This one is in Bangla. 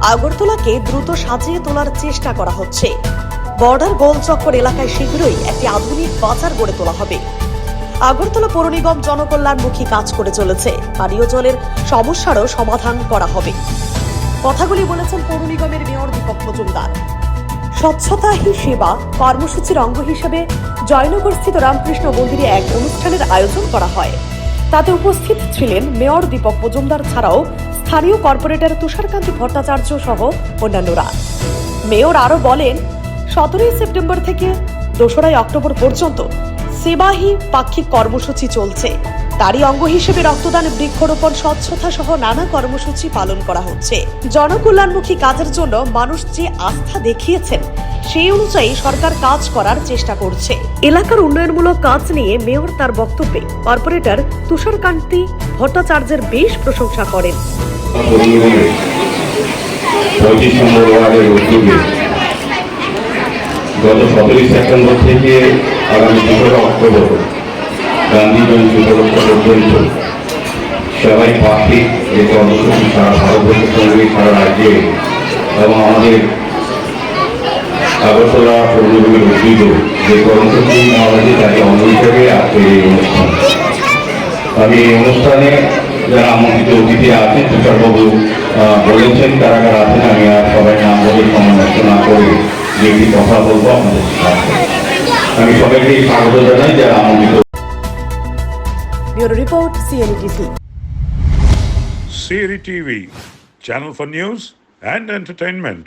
আগরতলাকে দ্রুত সাজিয়ে তোলার চেষ্টা করা হচ্ছে। বর্ডার গোলচক্কর এলাকায় শীঘ্রই একটি আধুনিক বাজার গড়ে তোলা হবে। আগরতলা পৌর নিগম জনকল্যাণমুখী কাজ করে চলেছে। পানীয় জলের সমস্যারও সমাধান করা হবে। কথাগুলি বলেছেন পৌর নিগমের মেয়র দীপক মজুমদার। স্বচ্ছতা হি সেবা কর্মসূচির অঙ্গ হিসেবে জয়নগরস্থিত রামকৃষ্ণ মন্দিরে এক অনুষ্ঠানের আয়োজন করা হয়। তাতে উপস্থিত ছিলেন মেয়র দীপক মজুমদার ছাড়াও স্থানীয় কর্পোরেটর তুষারকান্তি ভট্টাচার্য সহ অন্যান্যরা। মেয়র আরও বলেন, সতেরোই সেপ্টেম্বর থেকে দোসরাই অক্টোবর পর্যন্ত সেবাহি পাক্ষিক কর্মসূচি চলছে। তারই অঙ্গ হিসেবে রক্তদান, বৃক্ষরোপণ, স্বচ্ছতা সহ নানা কর্মসূচি পালন করা হচ্ছে। জনকল্যাণমুখী কাজের জন্য মানুষ যে আস্থা দেখিয়েছেন, সেই অনুযায়ী সরকার কাজ করার চেষ্টা করছে। এলাকার উন্নয়নমূলক কাজ নিয়ে মেয়র তার বক্তব্যে, কর্পোরেটর তুষারকান্তি ভট্টাচার্যের বেশ প্রশংসা করেন। গত সতেরোই সেপ্টেম্বর থেকে আগামী তেসরা অক্টোবর গান্ধী জয়ন্তী উপলক্ষ পর্যন্ত সবাই পাখি যে কর্মসূচি সারা সঙ্গে সারা রাজ্যে এবং আমাদের আগরতলা পৌরনিগমের উদ্যোগ যে কর্মসূচি হয়েছে, তাকে অঙ্গ হিসেবে এই অনুষ্ঠান। আমি এই অনুষ্ঠানে যারা আমন্ত্রিত অতিথি আছেন তুষারবাবু বলেছেন কারা কারা আছেন আমি আর সবাই নাম বলে সমন্বয় না করে যে একটি কথা বলব আপনাদের সাথে আমি সবাইকে স্বাগত জানাই যারা আমন্ত্রিত। Bureau report CNTC Siri TV, channel for news and entertainment.